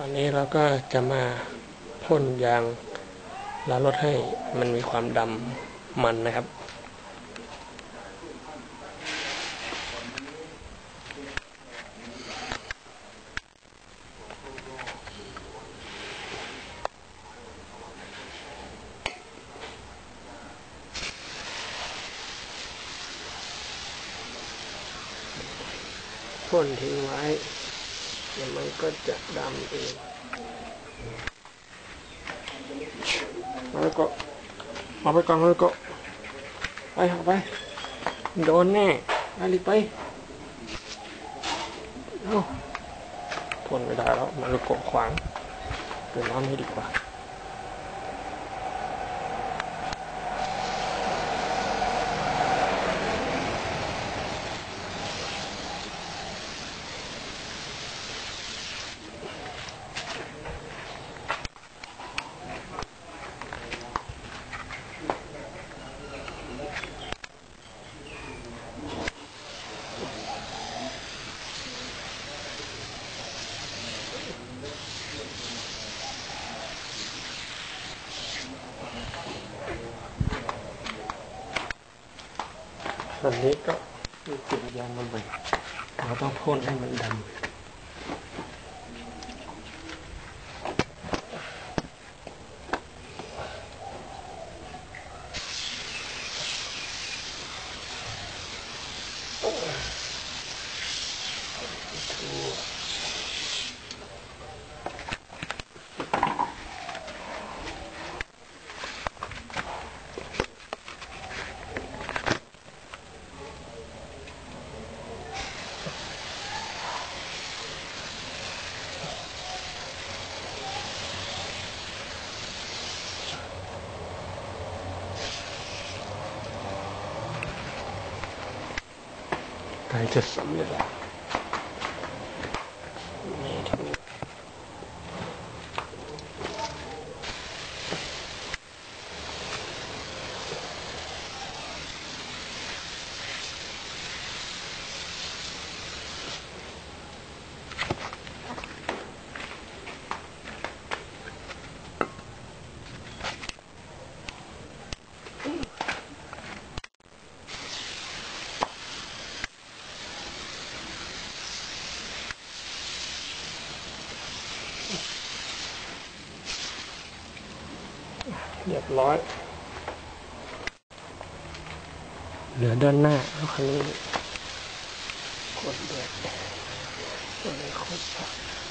ตอนนี้เราก็จะมาพ่นยางล้างรถให้มันมีความดำมันนะครับ พ่นทิ้งไว้ ดี๋ยวมันก็จะดำเองมาแล้วก็เอาไปก่อนมาแล้วก็ไปเอาไป โดนแน่ไปรีบไปเอาทนไม่ได้แล้วมาแล้วก็ขวางเดินน้ำให้ดีกว่า อนนี้ก็มีกลิ่นยางมันไปเราต้องพ่นให้มันดำ ใกล้จะ เรียบร้อย เหลือด้านหน้าแล้วคันนี้กดด้วยกดเลยก